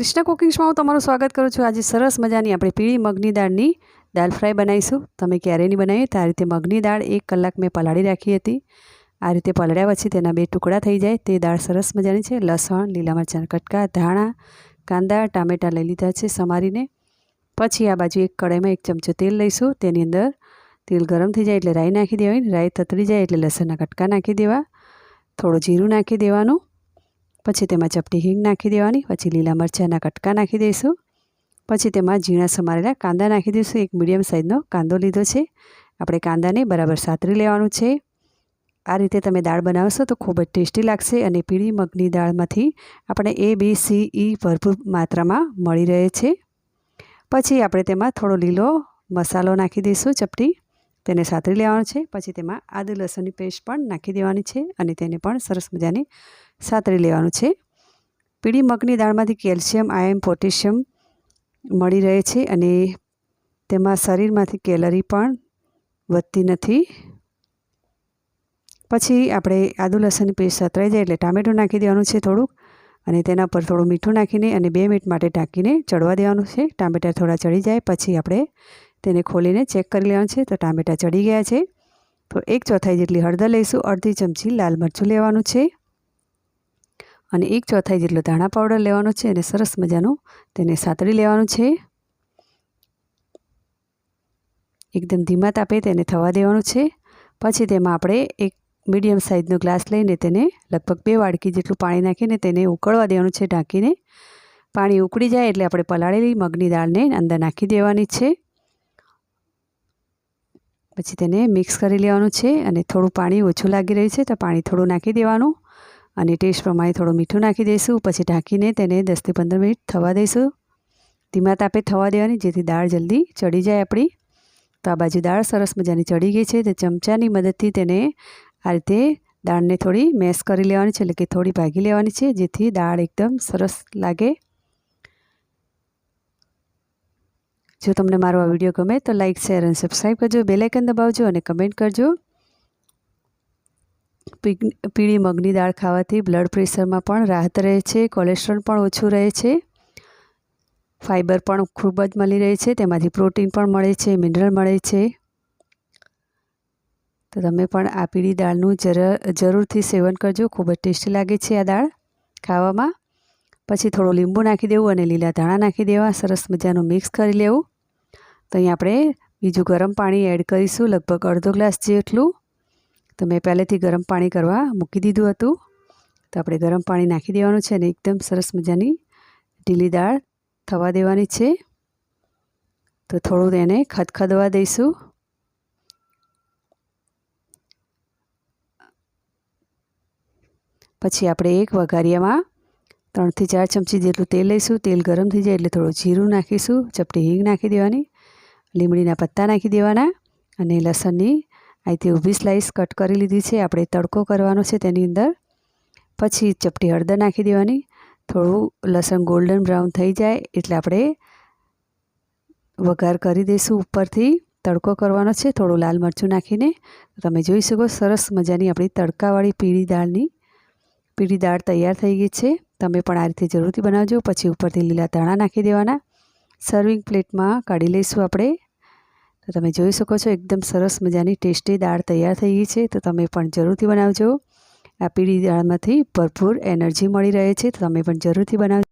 કૃષ્ણ કુકિંગ્સમાં હું તમારું સ્વાગત કરું છું. આજે સરસ મજાની આપણે પીળી મગની દાળની દાળ ફ્રાય બનાવીશું. તમે ક્યારે નહીં બનાવી તો આ રીતે મગની દાળ એક કલાક મેં પલાળી રાખી હતી. આ રીતે પલળ્યા પછી તેના બે ટુકડા થઈ જાય. તે દાળ સરસ મજાની છે. લસણ, લીલા મરચાં કટકા, ધાણા, કાંદા, ટામેટાં લઈ લીધા છે સમારીને. પછી આ બાજુ એક કડાઈમાં એક ચમચો તેલ લઈશું. તેની અંદર તેલ ગરમ થઈ જાય એટલે રાઈ નાખી દેવાની. રાઈ તતરી જાય એટલે લસણના કટકા નાખી દેવા. થોડું જીરું નાખી દેવાનું. પછી તેમાં ચપટી હિંગ નાખી દેવાની, પછી લીલા મરચાંના કટકા નાખી દઈશું. પછી તેમાં ઝીણા સમારેલા કાંદા નાખી દઈશું. એક મીડિયમ સાઇઝનો કાંદો લીધો છે. આપણે કાંદાને બરાબર સાતરી લેવાનું છે. આ રીતે તમે દાળ બનાવશો તો ખૂબ જ ટેસ્ટી લાગશે અને પીળી મગની દાળમાંથી આપણે એ બી સી ઈ ભરપૂર માત્રામાં મળી રહે છે. પછી આપણે તેમાં થોડો લીલો મસાલો નાખી દઈશું ચપટી. તેને સાતરી લેવાનો છે, પછી તેમાં આદુ, લસણની પેસ્ટ પણ નાખી દેવાની છે અને તેને પણ સરસ મજાની સાતરી લેવાનું છે. પીળી મગની દાળમાંથી કેલ્શિયમ, આયર્ન, પોટેશિયમ મળી રહે છે અને તેમાં શરીરમાંથી કેલરી પણ વધતી નથી. પછી આપણે આદુ, લસણની પેસ્ટ સતરાઈ જાય એટલે ટામેટું નાખી દેવાનું છે થોડુંક અને તેના પર થોડું મીઠું નાખીને અને બે મિનિટ માટે ઢાંકીને ચડવા દેવાનું છે. ટામેટાં થોડા ચડી જાય, પછી આપણે તેને ખોલીને ચેક કરી લેવાનું છે. તો ટામેટાં ચડી ગયા છે. તો એક ચોથાઈ જેટલી હળદર લઈશું. અડધી ચમચી લાલ મરચું લેવાનું છે. અને એક ચોથાઈ જેટલો ધાણા પાવડર લેવાનો છે અને સરસ મજાનું તેને સાતળી લેવાનું છે. એકદમ ધીમા તાપે તેને થવા દેવાનું છે. પછી તેમાં આપણે એક મીડિયમ સાઇઝનો ગ્લાસ લઈને તેને લગભગ બે વાડકી જેટલું પાણી નાખીને તેને ઉકળવા દેવાનું છે. ઢાંકીને. પાણી ઉકળી જાય એટલે આપણે પલાળેલી મગની દાળને અંદર નાખી દેવાની છે. પછી તેને મિક્સ કરી લેવાનું છે અને થોડું પાણી ઓછું લાગી રહ્યું છે તો પાણી થોડું નાખી દેવાનું. અને ટેસ્ટ પ્રમાણે થોડું મીઠું નાખી દઈશું, પછી ઢાંકીને તેને દસથી પંદર મિનિટ થવા દઈશું. ધીમા તાપે થવા દેવાની, જેથી દાળ જલ્દી ચડી જાય આપણી. તો આ બાજુ દાળ સરસ મજાની ચડી ગઈ છે, તે ચમચાની મદદથી તેને આ રીતે દાળને થોડી મેશ કરી લેવાની છે, એટલે કે થોડી ભાગી લેવાની છે, જેથી દાળ એકદમ સરસ લાગે. જો તમને મારો આ વીડિયો ગમે તો લાઇક શેર અને સબસ્ક્રાઈબ કરજો. બેલાઇકન દબાવજો અને કમેન્ટ કરજો. પીળી મગની દાળ ખાવાથી બ્લડ પ્રેશરમાં પણ રાહત રહે છે કોલેસ્ટ્રોલ પણ ઓછું રહે છે ફાઇબર પણ ખૂબ જ મળી રહે છે, તેમાંથી પ્રોટીન પણ મળે છે મિનરલ મળે છે. તો તમે પણ આ પીળી દાળનું જરૂરથી સેવન કરજો. ખૂબ જ ટેસ્ટી લાગે છે આ દાળ ખાવામાં. પછી થોડું લીંબુ નાખી દેવું અને લીલા ધાણા નાખી દેવા. સરસ મજાનું મિક્સ કરી લેવું. તો અહીં આપણે બીજું ગરમ પાણી એડ કરીશું, લગભગ અડધો ગ્લાસ જેટલું. તો મેં પહેલેથી ગરમ પાણી કરવા મૂકી દીધું હતું. તો આપણે ગરમ પાણી નાખી દેવાનું છે અને એકદમ સરસ મજાની ઢીલી દાળ થવા દેવાની છે. તો થોડું એને ખદખદવા દઈશું. પછી આપણે એક વઘારિયામાં ત્રણથી ચાર ચમચી જેટલું તેલ લઈશું. તેલ ગરમ થઈ જાય એટલે થોડું જીરું નાખીશું. ચપટી હિંગ નાખી દેવાની. લીમડીના પત્તા નાખી દેવાના. અને લસણની અહીંથી ઊભી સ્લાઈસ કટ કરી લીધી છે. આપણે તડકો કરવાનો છે તેની અંદર. પછી ચપટી હળદર નાખી દેવાની. થોડું લસણ ગોલ્ડન બ્રાઉન થઈ જાય એટલે આપણે વઘાર કરી દઈશું ઉપરથી. તડકો કરવાનો છે. થોડું લાલ મરચું નાખીને. તમે જોઈ શકો સરસ મજાની આપણી તડકાવાળી પીળી દાળની પીળી દાળ તૈયાર થઈ ગઈ છે. તમે પણ આ રીતે જરૂરથી બનાવજો. પછી ઉપરથી લીલા ધાણા નાખી દેવાના. સર્વિંગ પ્લેટમાં કાઢી લઈશું આપણે. તો તમે જોઈ શકો છો, એકદમ સરસ મજાની ટેસ્ટી દાળ તૈયાર થઈ ગઈ છે. તો તમે પણ જરૂરથી બનાવજો. આ પીળી દાળમાંથી ભરપૂર એનર્જી મળી રહે છે. તો તમે પણ જરૂરથી બનાવજો.